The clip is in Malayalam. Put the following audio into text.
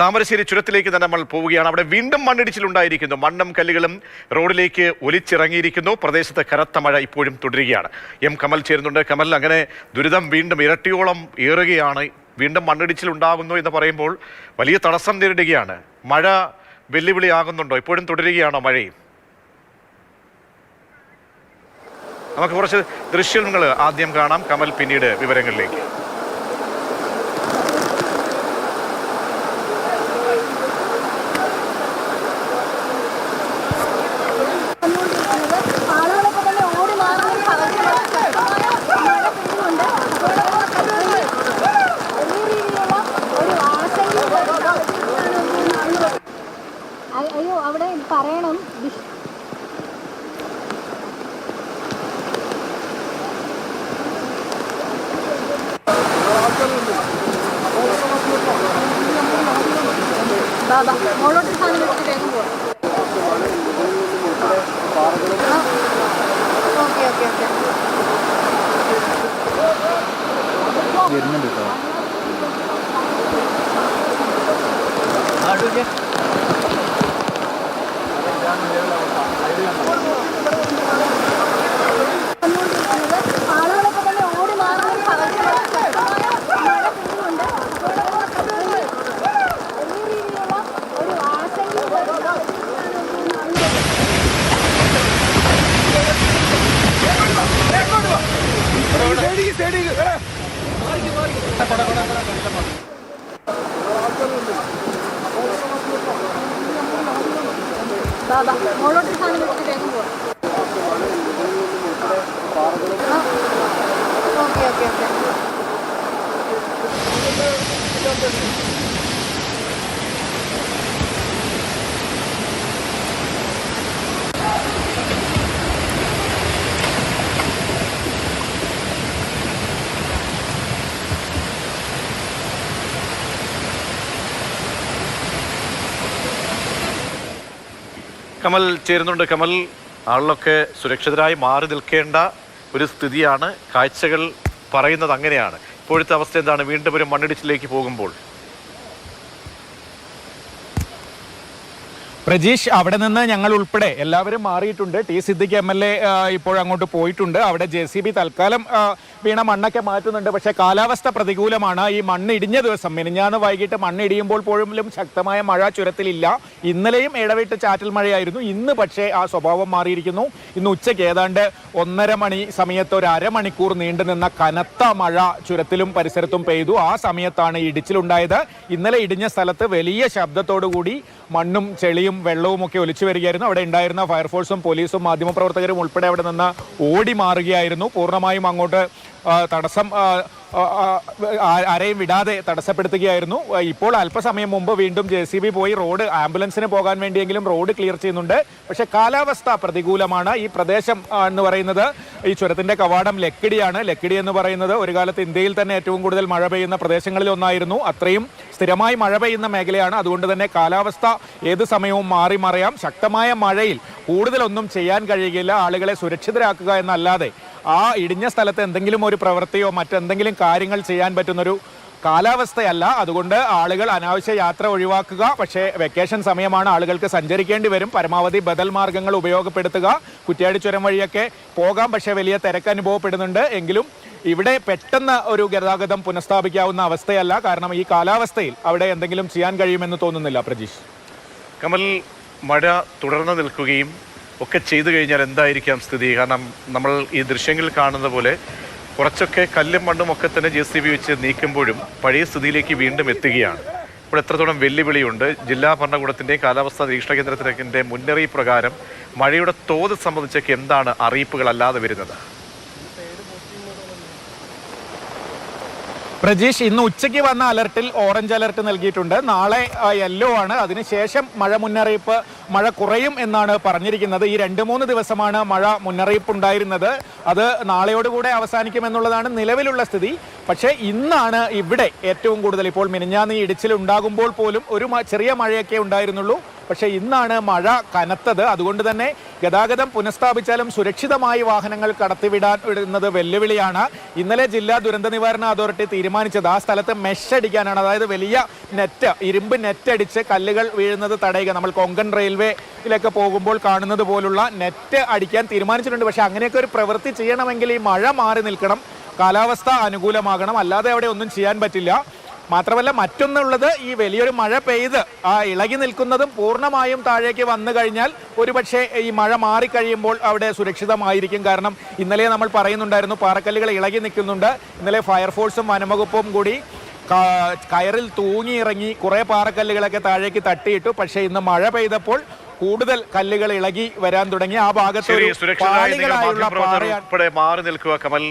താമരശ്ശേരി ചുരത്തിലേക്ക് തന്നെ നമ്മൾ പോവുകയാണ്. അവിടെ വീണ്ടും മണ്ണിടിച്ചിലുണ്ടായിരിക്കുന്നു. മണ്ണും കല്ലുകളും റോഡിലേക്ക് ഒലിച്ചിറങ്ങിയിരിക്കുന്നു. പ്രദേശത്ത് കനത്ത മഴ ഇപ്പോഴും തുടരുകയാണ്. എം കമൽ ചേരുന്നുണ്ട്. കമൽ അങ്ങനെ ദുരിതം വീണ്ടും ഇരട്ടിയോളം ഏറുകയാണ്. വീണ്ടും മണ്ണിടിച്ചിലുണ്ടാകുന്നു എന്ന് പറയുമ്പോൾ വലിയ തടസ്സം നേരിടുകയാണ്. മഴ വെല്ലുവിളിയാകുന്നുണ്ടോ? ഇപ്പോഴും തുടരുകയാണോ മഴയും? നമുക്ക് കുറച്ച് ദൃശ്യങ്ങൾ ആദ്യം കാണാം. കമൽ പിന്നീട് വിവരങ്ങളിലേക്ക് വന്നുകൊണ്ടിരിക്കുന്നത് ആളുകളൊക്കെ തന്നെ ഓടി മാറുന്ന ഒരു സാഹചര്യമാണ് ശക്തമായ മഴ പെയ്യുന്നുണ്ട് അപ്പോൾ വലിയ രീതിയിലുള്ള ഒരു ആശങ്കയും അയ്- അയ്യോ അവിടെ പറയണം വിഷ്- ബാബാ മോളോട്ട് സാധനം വെച്ചിട്ട് വേഗം പോകാം ഓക്കെ ഓക്കെ ഓക്കെ വരുന്നുണ്ട് കേട്ടോ വന്നുകൊണ്ടിരിക്കുന്നത് ആളുകളൊക്കെ തന്നെ ഓടി മാറുന്ന ഒരു സാഹചര്യമാണ് ശക്തമായ മഴ പെയ്യുന്നുണ്ട് അപ്പോൾ വലിയ രീതിയിലുള്ള ഒരു ആശങ്കയും ബാബാ മോളോട്ട് സാധനം വെച്ചിട്ട് വേഗം പോകാം ഓക്കെ ഓക്കെ ഓക്കെ കമൽ ചേരുന്നുണ്ട്. കമൽ ആളിലൊക്കെ സുരക്ഷിതരായി മാറി നിൽക്കേണ്ട ഒരു സ്ഥിതിയാണ്. കാഴ്ചകൾ പറയുന്നത് അങ്ങനെയാണ്. ഇപ്പോഴത്തെ അവസ്ഥ എന്താണ്? വീണ്ടും ഒരു മണ്ണിടിച്ചിലേക്ക് പോകുമ്പോൾ. പ്രജീഷ് അവിടെ നിന്ന് ഞങ്ങൾ ഉൾപ്പെടെ എല്ലാവരും മാറിയിട്ടുണ്ട്. T. Siddique M. L. A ഇപ്പോൾ അങ്ങോട്ട് പോയിട്ടുണ്ട്. അവിടെ ജെ സി ബി തൽക്കാലം വീണ മണ്ണൊക്കെ മാറ്റുന്നുണ്ട്. പക്ഷേ കാലാവസ്ഥ പ്രതികൂലമാണ്. ഈ മണ്ണ് ഇടിഞ്ഞ ദിവസം മിനിഞ്ഞാന്ന് വൈകിട്ട് മണ്ണ് ഇടിയുമ്പോൾ പോലും ശക്തമായ മഴ ചുരത്തിലില്ല. ഇന്നലെയും ഇടവിട്ട് ചാറ്റൽ മഴയായിരുന്നു. ഇന്ന് പക്ഷേ ആ സ്വഭാവം മാറിയിരിക്കുന്നു. ഇന്ന് ഉച്ചയ്ക്ക് ഏതാണ്ട് ഒന്നര മണി സമയത്ത് ഒരു അരമണിക്കൂർ നീണ്ടു നിന്ന കനത്ത മഴ ചുരത്തിലും പരിസരത്തും പെയ്തു. ആ സമയത്താണ് ഇടിച്ചിലുണ്ടായത്. ഇന്നലെ ഇടിഞ്ഞ സ്ഥലത്ത് വലിയ ശബ്ദത്തോടു കൂടി മണ്ണും ചെളിയും വെള്ളവും ഒക്കെ ഒലിച്ചു വരികയായിരുന്നു. അവിടെ ഉണ്ടായിരുന്ന ഫയർഫോഴ്സും പോലീസും മാധ്യമപ്രവർത്തകരും ഉൾപ്പെടെ അവിടെ നിന്ന് ഓടി മാറുകയായിരുന്നു. പൂർണമായും അങ്ങോട്ട് തടസ്സം ആരെയും വിടാതെ തടസ്സപ്പെടുത്തുകയായിരുന്നു. ഇപ്പോൾ അല്പസമയം മുമ്പ് വീണ്ടും ജെ സി ബി പോയി. റോഡ് ആംബുലൻസിന് പോകാൻ വേണ്ടിയെങ്കിലും റോഡ് ക്ലിയർ ചെയ്യുന്നുണ്ട്. പക്ഷേ കാലാവസ്ഥ പ്രതികൂലമാണ്. ഈ പ്രദേശം എന്ന് പറയുന്നത് ഈ ചുരത്തിന്റെ കവാടം ലക്കിടിയാണ്. ലക്കിടി എന്ന് പറയുന്നത് ഒരു കാലത്ത് ഇന്ത്യയിൽ തന്നെ ഏറ്റവും കൂടുതൽ മഴ പെയ്യുന്ന പ്രദേശങ്ങളിൽ ഒന്നായിരുന്നു. അത്രയും സ്ഥിരമായി മഴ പെയ്യുന്ന മേഖലയാണ്. അതുകൊണ്ട് തന്നെ കാലാവസ്ഥ ഏത് സമയവും മാറി മറിയാം. ശക്തമായ മഴയിൽ കൂടുതലൊന്നും ചെയ്യാൻ കഴിയുകയില്ല. ആളുകളെ സുരക്ഷിതരാക്കുക എന്നല്ലാതെ ആ ഇടിഞ്ഞ സ്ഥലത്ത് എന്തെങ്കിലും ഒരു പ്രവൃത്തിയോ മറ്റെന്തെങ്കിലും കാര്യങ്ങൾ ചെയ്യാൻ പറ്റുന്നൊരു കാലാവസ്ഥയല്ല. അതുകൊണ്ട് ആളുകൾ അനാവശ്യ യാത്ര ഒഴിവാക്കുക. പക്ഷേ വെക്കേഷൻ സമയമാണ് ആളുകൾക്ക് സഞ്ചരിക്കേണ്ടി വരും. പരമാവധി ബദൽ മാർഗങ്ങൾ ഉപയോഗപ്പെടുത്തുക. കുറ്റ്യാടി ചുരം വഴിയൊക്കെ പോകാം. പക്ഷേ വലിയ തിരക്ക് അനുഭവപ്പെടുന്നുണ്ട്. എങ്കിലും ഇവിടെ പെട്ടെന്ന് ഒരു ഗതാഗതം പുനഃസ്ഥാപിക്കാവുന്ന അവസ്ഥയല്ല. കാരണം ഈ കാലാവസ്ഥയിൽ അവിടെ എന്തെങ്കിലും ചെയ്യാൻ കഴിയുമെന്ന് തോന്നുന്നില്ല പ്രജീഷ്. കമൽ മഴ തുടർന്ന് നിൽക്കുകയും ഒക്കെ ചെയ്തു കഴിഞ്ഞാൽ എന്തായിരിക്കാം സ്ഥിതി? കാരണം നമ്മൾ ഈ ദൃശ്യങ്ങളിൽ കാണുന്ന പോലെ കുറച്ചൊക്കെ കല്ലും മണ്ണും ഒക്കെ തന്നെ ജെ സി ബി വെച്ച് നീക്കുമ്പോഴും പഴയ സ്ഥിതിയിലേക്ക് വീണ്ടും എത്തുകയാണ്. ഇപ്പോൾ എത്രത്തോളം വെല്ലുവിളിയുണ്ട് ജില്ലാ ഭരണകൂടത്തിന്റെയും കാലാവസ്ഥാ നിരീക്ഷണ കേന്ദ്രത്തിന്റെ മുന്നറിയിപ്പ് പ്രകാരം മഴയുടെ തോത് സംബന്ധിച്ചൊക്കെ എന്താണ് അറിയിപ്പുകൾ അല്ലാതെ വരുന്നത്? പ്രജീഷ് ഇന്ന് ഉച്ചയ്ക്ക് വന്ന അലർട്ടിൽ ഓറഞ്ച് അലർട്ട് നൽകിയിട്ടുണ്ട്. നാളെ യെല്ലോ ആണ്. അതിനുശേഷം മഴ മുന്നറിയിപ്പ് മഴ കുറയും എന്നാണ് പറഞ്ഞിരിക്കുന്നത്. ഈ രണ്ട് മൂന്ന് ദിവസമാണ് മഴ മുന്നറിയിപ്പ് ഉണ്ടായിരുന്നത് അത് നാളെയോടുകൂടെ അവസാനിക്കുമെന്നുള്ളതാണ് നിലവിലുള്ള സ്ഥിതി. പക്ഷേ ഇന്നാണ് ഇവിടെ ഏറ്റവും കൂടുതൽ ഇപ്പോൾ മിനിഞ്ഞാന്ന് ഇടിച്ചിൽ ഉണ്ടാകുമ്പോൾ പോലും ഒരു ചെറിയ മഴയൊക്കെ ഉണ്ടായിരുന്നുള്ളൂ. പക്ഷേ ഇന്നാണ് മഴ കനത്തത്. അതുകൊണ്ട് തന്നെ ഗതാഗതം പുനഃസ്ഥാപിച്ചാലും സുരക്ഷിതമായി വാഹനങ്ങൾ കടത്തിവിടാൻ ഇടുന്നത് വെല്ലുവിളിയാണ്. ഇന്നലെ ജില്ലാ ദുരന്ത നിവാരണ അതോറിറ്റി തീരുമാനിച്ചത് ആ സ്ഥലത്ത് മെഷ് അടിക്കാനാണ്. അതായത് വലിയ നെറ്റ് ഇരുമ്പ് നെറ്റ് അടിച്ച് കല്ലുകൾ വീഴുന്നത് തടയുക. നമ്മൾ കൊങ്കൺ റെയിൽവേയിലൊക്കെ പോകുമ്പോൾ കാണുന്നത് പോലുള്ള നെറ്റ് അടിക്കാൻ തീരുമാനിച്ചിട്ടുണ്ട്. പക്ഷേ അങ്ങനെയൊക്കെ ഒരു പ്രവൃത്തി ചെയ്യണമെങ്കിൽ ഈ മഴ മാറി നിൽക്കണം. കാലാവസ്ഥ അനുകൂലമാകണം. അല്ലാതെ അവിടെ ഒന്നും ചെയ്യാൻ പറ്റില്ല. മാത്രമല്ല മറ്റൊന്നുള്ളത് ഈ വലിയൊരു മഴ പെയ്ത് ആ ഇളകി നിൽക്കുന്നതും പൂർണമായും താഴേക്ക് വന്നു കഴിഞ്ഞാൽ ഒരുപക്ഷെ ഈ മഴ മാറിക്കഴിയുമ്പോൾ അവിടെ സുരക്ഷിതമായിരിക്കും. കാരണം ഇന്നലെ നമ്മൾ പറയുന്നുണ്ടായിരുന്നു പാറക്കല്ലുകൾ ഇളകി നിൽക്കുന്നുണ്ട്. ഇന്നലെ ഫയർഫോഴ്സും വനംവകുപ്പും കൂടി കയറിൽ തൂങ്ങിയിറങ്ങി കുറേ പാറക്കല്ലുകളൊക്കെ താഴേക്ക് തട്ടിയിട്ടു. പക്ഷേ ഇന്ന് മഴ പെയ്തപ്പോൾ കൂടുതൽ കല്ലുകൾ ഇളകി വരാൻ തുടങ്ങി. ആ ഭാഗത്ത് മാറി നിൽക്കുക കമൽ.